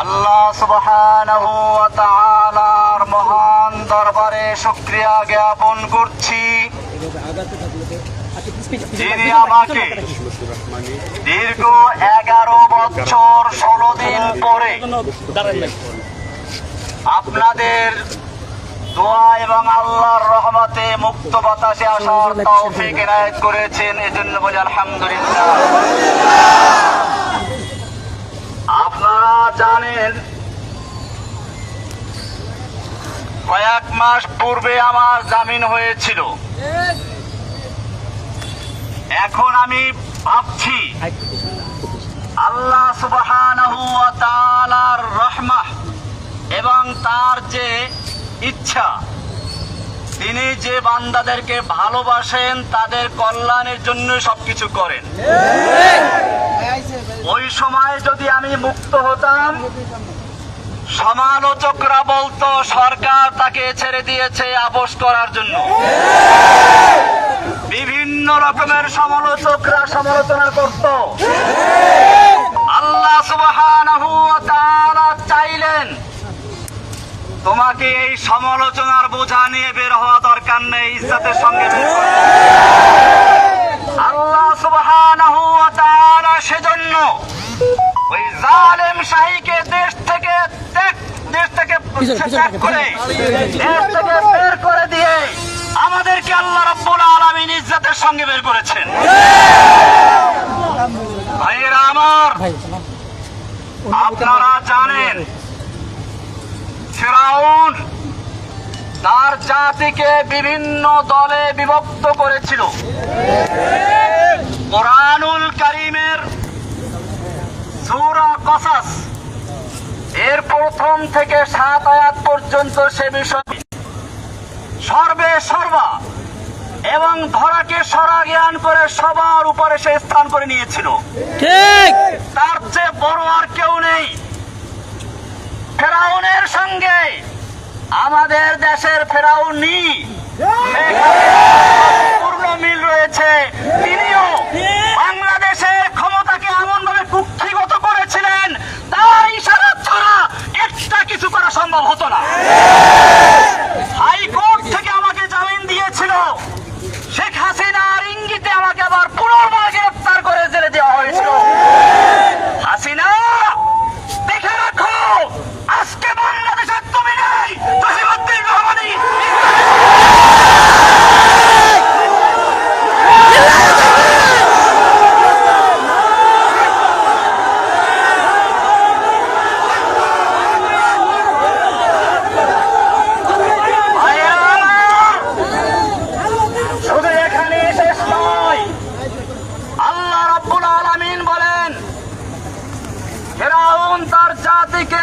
আল্লাহ সুবহানাহু ওয়া তাআলার মহান দরবারে শুকরিয়া জ্ঞাপন করছি। যিনি আমাকে দীর্ঘ এগারো বছর ষোলো দিন পরে আপনাদের দোয়া এবং আল্লাহর রহমতে মুক্ত বাতাসে আসার তৌফিক এনায়েত করেছেন, এজন্য বলি আলহামদুলিল্লাহ আপনারা জানেন কয়েক মাস পূর্বে আমার জামিন হয়েছিল। এখন আমি ভাবছি আল্লাহ সুবহানাহু ওয়া তাআলার রহমাহ এবং তার যে ইচ্ছা তিনি যে বান্দাদেরকে ভালোবাসেন তাদের কল্যাণের জন্য সবকিছু করেন। ওই সময় যদি আমি মুক্ত হতাম সমালোচকরা বলতো সরকার তাকে ছেড়ে দিয়েছে আপোষ করার জন্য বিভিন্ন রকমের সমালোচকরা সমালোচনা করত আল্লাহ সুবহানাহু চাইলেন, তোমাকে এই সমালোচনার বোঝা নিয়ে বের হওয়া দরকার নেই, ইজ্জতের সঙ্গে। আল্লাহ তাআলা সেজন্য ওই জালেম শাহীকে দেশ থেকে ত্যাগ- দেশ থেকে ত্যাগ করে। দেশ বের করে দিয়ে আমাদেরকে আল্লাহ রাব্বুল আলামিন ইজ্জতের সঙ্গে বের করেছেন। ভাইয়েরা আমার আপনারা জানেন ফেরাউন তার জাতিকে বিভিন্ন দলে বিভক্ত করেছিল। কোরআনুল করিমের সূরা কসাস এর প্রথম থেকে সাত আয়াত পর্যন্ত সে বিষয় সর্বে সর্বা এবং ধরাকে সরা জ্ঞান করে সবার উপরে সে স্থান করে নিয়েছিল। ঠিক। তার চেয়ে বড় আর কেউ নেই। ফেরাউনের সঙ্গে আমাদের দেশের ফেরাউনি পূর্ণ মিল রয়েছে। তিনিও বাংলাদেশের ক্ষমতাকে এমন ভাবে কুক্ষিগত করেছিলেন তার একটা কিছু করা সম্ভব হতো না হাইকোর্ট থেকে আমাকে জামিন দিয়েছিল শেখ হাসিনার ইঙ্গিতে আমাকে আবার পুনর্বার গ্রেফতার করে জেলে দেওয়া হয়েছিল হাসিনা দেখে রাখো আজকে বাংলাদেশের তুমি নেই জসিমুদ্দিন রহমানি ভাইয়েরা আমার, শুধু এখানে শেষ নয় আল্লাহ রাব্বুল আলামিন বলেন ফেরাউন তার জাতিকে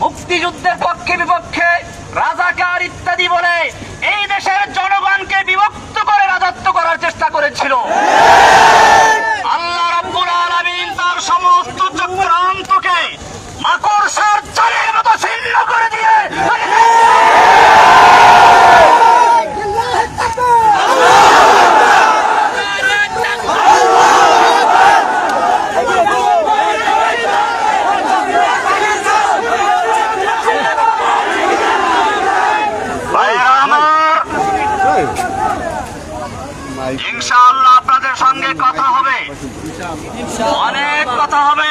মুক্তিযুদ্ধের পক্ষে বিপক্ষে রাজাকার ইত্যাদি বলে এই দেশের জনগণকে বিভক্ত করে রাজত্ব করার চেষ্টা করেছিল আল্লাহ রাব্বুল আলামিন তার সমস্ত চক্রান্তকে মাকড়সার জালের মতো ছিন্ন করে দিয়ে ভাইরা আমার ইনশাআল্লাহ আপনাদের সঙ্গে কথা হবে অনেক কথা হবে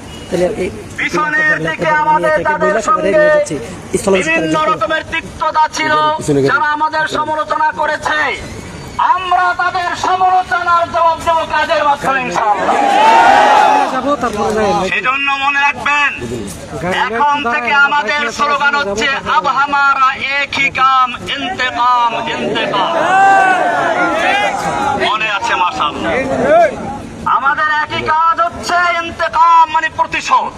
পিছনের এই আমাদের তাদের সঙ্গে সবাই যাচ্ছে। স্থলাভিষিক্ত বিভিন্ন রকমের তিক্ততা ছিল যারা আমাদের সমালোচনা করেছে আমরা তাদের সমালোচনার জবাব দেব কাজের মাধ্যমে ইনশাআল্লাহ। যাব, তারপরে যাই। সেজন্য মনে রাখবেন এখন থেকে আমাদের স্লোগান হচ্ছে আব হামারা এক হি কাম ইন্তেকাম ইন্তেকাম। মনে আছে মাশাআল্লাহ। আমাদের একই কাজ মানে প্রতিশোধ।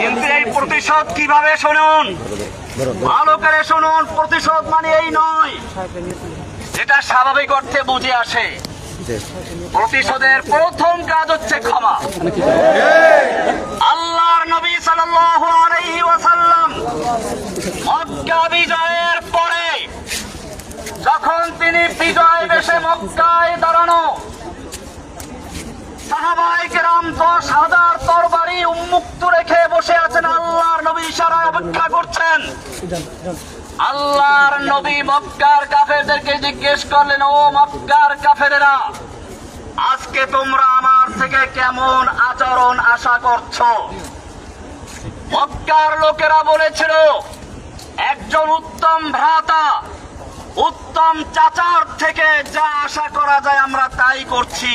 কিন্তু এই প্রতিশোধ কীভাবে শুনুন? ভালো করে শুনুন, প্রতিশোধ মানে এই নয়। যেটা স্বাভাবিক অর্থে বুঝে আসে। প্রতিশোধের প্রথম কাজ হচ্ছে ক্ষমা। আল্লাহর নবী সাল্লাল্লাহু আলাইহি ওয়াসাল্লাম মক্কা বিজয়ের পরে যখন তিনি বিজয় বেশে মক্কায় দাঁড়ানো দশ হাজার তরবারি উন্মুক্ত রেখে বসে আছেন, আল্লাহর নবী ইশারায় অপেক্ষা করছেন। আল্লাহর নবী মক্কার কাফেরদেরকে জিজ্ঞেস করলেন, ও মক্কার কাফেরেরা, আজকে তোমরা আমার থেকে কেমন আচরণ আশা করছ? মক্কার লোকেরা বলেছিল, একজন উত্তম ভ্রাতা, উত্তম চাচার থেকে যা আশা করা যায় আমরা তাই করছি।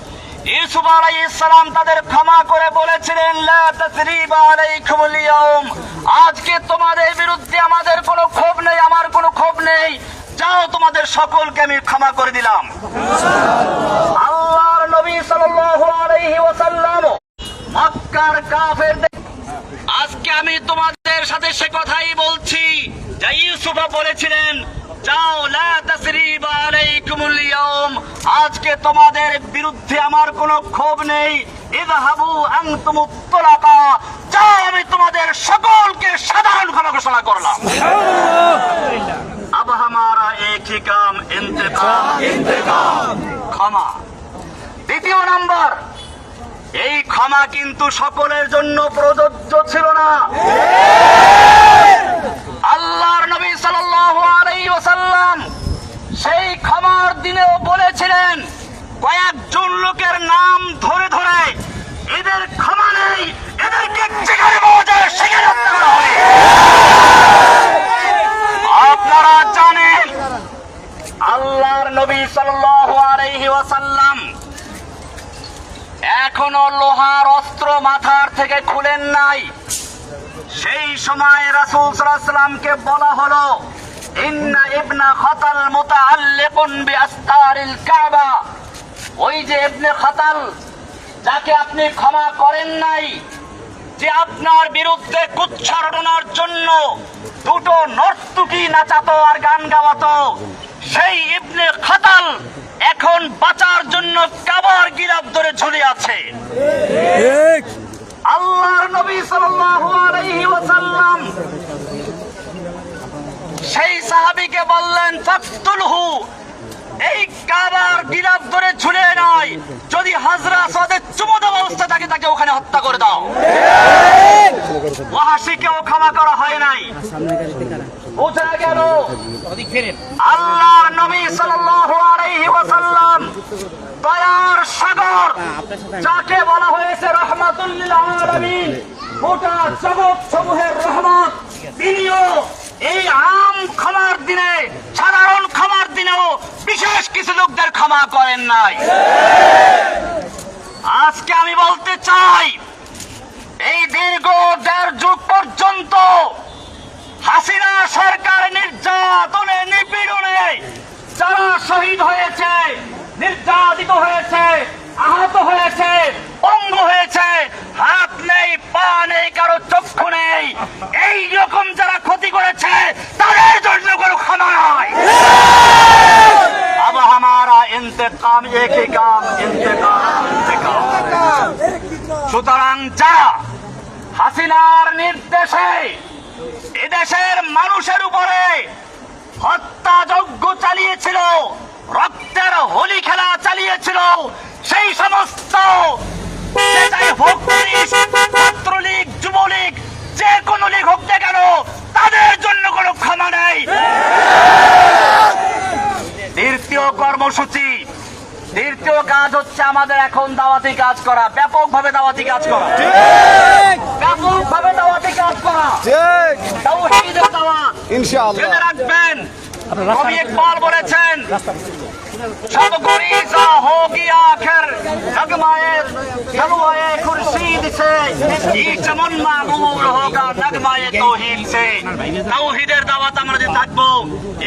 ইউসুফ আলাইহিসসালাম তাদের ক্ষমা করে বলেছিলেন, লা তাসরিবা আলাইকুমুল আজকে তোমাদের বিরুদ্ধে আমাদের কোনো ক্ষোভ নেই, আমার কোনো ক্ষোভ নেই। যাও তোমাদের সকলকে আমি ক্ষমা করে দিলাম। আল্লাহর নবী সাল্লাল্লাহু আলাইহি ওয়াসাল্লাম মক্কার কাফেরদের আজকে আমি তোমাদের সাথে সে কথাই বলছি, যা ইউসুফা বলেছিলেন আজকে তোমাদের বিরুদ্ধে আমার কোনো ক্ষোভ নেই। ইদহাবু আনতুম উত্তলাকা যাও আমি তোমাদের সকলকে সাধারণ ভাবে ঘোষণা করলাম। আব হামারা এক কাম ক্ষমা। দ্বিতীয় নাম্বার এই ক্ষমা কিন্তু সকলের জন্য প্রযোজ্য ছিল না। সেই ক্ষমার দিনেও বলেছিলেন কয়েকজন লোকের নাম ধরে ধরে, এদের ক্ষমা নেই, এদেরকে যেখানে পাওয়া যায় সেখানে হত্যা করা হবে। আপনারা জানেন, আল্লাহর নবী ওয়াসাল্লাম এখনও লোহার অস্ত্র মাথার থেকে খুলেন নাই। সেই সময় রাসূল সাল্লামকে বলা হলো ইন্না ইবনা খাতাল মুতাআল্লিকুন বিআস্তারিল কাবা। ওই যে ইবনে খাতাল যাকে আপনি ক্ষমা করেন নাই যে আপনার বিরুদ্ধে কুচ্ছারটনার জন্য দুটো নর্তুকি নাচাতো আর গান গাওয়াতো সেই ইবনে খাতাল এখন বাঁচার জন্য কাবার গিরাপ ধরে ঝুলে আছে। আল্লাহর নবী সাল্লাল্লাহু আলাইহি ওয়াসাল্লাম সেই সাহাবীকে বললেন, ফাকতুলহু, এই কাবার গিরাপ ধরে ঝুলে নয় যদি হাজরা সাদের চুমুদ অবস্থা থাকে, তাকে ওখানে হত্যা করে দাও। ওয়াহাসিকেও ক্ষমা করা হয় নাই। আল্লাহর নবী সাল্লাল্লাহু ওয়াসাল্লাম দয়ার সাগর, যাকে বলা হয়েছে রহমাতুল লিল আলামিন, গোটা জগৎ সমূহের রহমত তিনিও এই আম ক্ষমার দিনে, সাধারণ ক্ষমার দিনেও বিশেষ কিছু লোকদের ক্ষমা করেন নাই। আজকে আমি বলতে চাই, এই দীর্ঘ দেড় যুগ পর্যন্ত হাসিনা সরকার নির্যাতনে, নিপীড়নে যারা শহীদ হয়েছে, নির্যাতিত হয়েছে, আহত হয়েছে অঙ্গ হয়েছে। হাত নেই, পা নেই, কারও চক্ষু নেই। এই রকম যারা ক্ষতি করেছে, তাদের জন্য কোনো ক্ষমা নয় আবার আমারা ইন্তেকাম, একই কাম ইন্তেকাম। সুতরাং যা হাসিনার নির্দেশে এদেশের মানুষের উপরে হত্যাযজ্ঞ চালিয়েছিল, রক্তের হোলি খেলা চালিয়েছিল, সেই সমস্ত সেটাই হোক পুলিশ, ছাত্রলীগ যুবলীগ যে কোনো লীগ হোক না কেন তাদের জন্য কোনো ক্ষমা নেই। দ্বিতীয় কর্মসূচি দ্বিতীয় কাজ হচ্ছে আমাদের এখন দাওয়াতি কাজ করা ব্যাপকভাবে দাওয়াতি কাজ করা। ব্যাপকভাবে দাওয়াতি কাজ করা। দাওয়াত। ইনশাআল্লাহ। রাখবেন কবি ইকবাল বলেছেন ਸਭ ਗੁਰੀ ਸਾ ਹੋ ਗਿਆ ਆਖਰ ਨਗਮਾਏ ਨਗਮਾਏ ਖੁਰਸ਼ੀਦ ਸੇ ਈ ਚਮਨ মাগমুর হোগা নগমায়ে তৌহিদ সে তাওহীদের দাওয়াত আমরা দিতে থাকব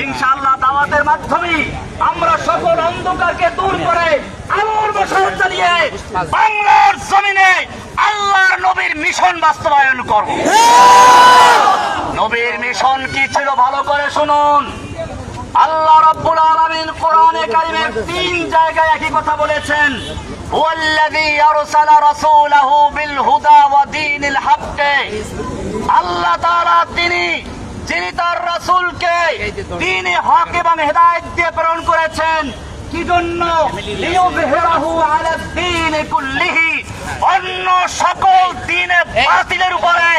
ইনশাআল্লাহ দাওয়াতের মাধ্যমে আমরা সকল অন্ধকারকে দূর করে আলোর বসর চালিয়ে বাংলার জমিনে আল্লাহর নবীর মিশন বাস্তবায়ন করব। হ্যাঁ! নবীর মিশন কি ছিল ভালো করে শুনুন। আল্লাহ রাব্বুল আলামিন কোরআনে কারিমের তিন জায়গায় একই কথা বলেছেন। হুয়াল্লাযী আরসালা রাসূলাহু বিল হুদা ওয়া দীনিল হক আল্লাহ তাআলা তিনি, যিনি তার রাসূলকে দ্বীনে হক এবং হেদায়েত দিয়ে প্রেরণ করেছেন কি জন্য লিইয়ুযহিরাহু আলা দ্বীনি কুল্লিহি অন্য সকল দিনে বাতিলের উপরে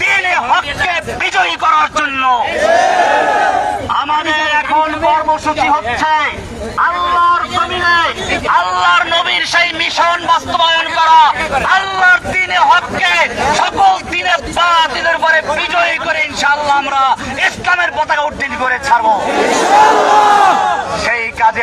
দিনে হককে বিজয়ী করার জন্য। আমাদের এখন কর্মসূচি হচ্ছে আল্লাহর জমিনে, আল্লাহর নবীর সেই মিশন বাস্তবায়ন করা আল্লাহর দিনে হককে সকল দিনে বাতিলের উপরে বিজয়ী করে ইনশাআল্লাহ আমরা ইসলামের পতাকা উড্ডীন করে ছাড়বো সেই কাজে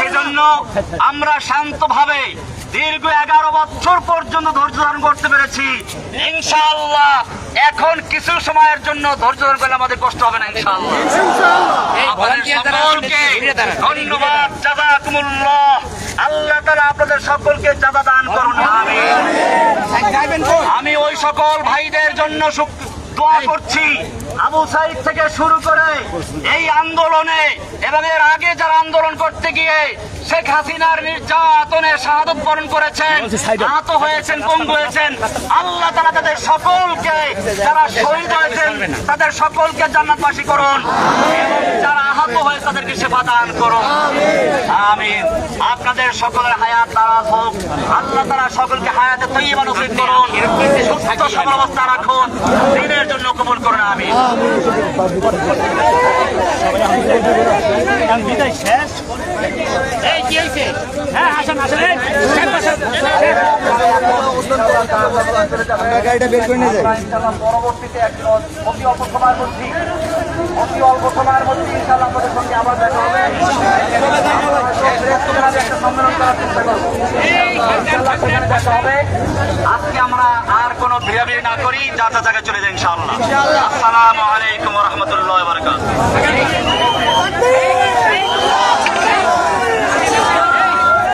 সেজন্য আমরা শান্তভাবে দীর্ঘ এগারো বছর পর্যন্ত ধৈর্য ধারণ করতে পেরেছি। ইনশাআল্লাহ এখন কিছু সময়ের জন্য ধৈর্য ধারণ করলে আমাদের কষ্ট হবে না ইনশাআল্লাহ। আপনাদের সকলকে ধন্যবাদ জাজাকুমুল্লাহ। আল্লাহ তাআলা আপনাদের সকলকে জাযা দান করুন আমিন। আমি ওই সকল ভাইদের জন্য দোয়া করছি। আবু সাইদ থেকে শুরু করে এই আন্দোলনে এবং এর আগে যারা আন্দোলন করতে গিয়ে শেখ হাসিনার নির্যাতনে শাহাদত বরণ করেছেন আহত হয়েছেন পঙ্গু হয়েছেন আল্লাহ তারা তাদের সকলকে যারা শহীদ হয়েছেন তাদের সকলকে জান্নাতবাসী করুন। যারা হয়ে তাদেরকে সেবা দান করুন। আমিন। আপনাদের সকলের হায়াত তারা হোক। আল্লাহ তারা সকলকে হায়াতে তৈরি নসিব করুন। সুস্থ সবল অবস্থা রাখুন। দিনের জন্য কবুল করুন। আমিন গাড়িটা বের করে নিয়ে যাই। পরবর্তীতে একজন অতি অল্প সময়ের মধ্যে অতি অল্প সময়ের মধ্যে ইনশাআল্লাহ আমাদের সঙ্গে আবার দেখা হবে। একটা সম্মেলন করার চেষ্টা করব। সেখানে দেখা হবে। আজকে আমরা আর কোনো ভিড়াভিড়ি না করি যা যা জায়গায় চলে যাই ইনশাআল্লাহ। আসসালামু আলাইকুম রহমতুল্লাহ বরকাত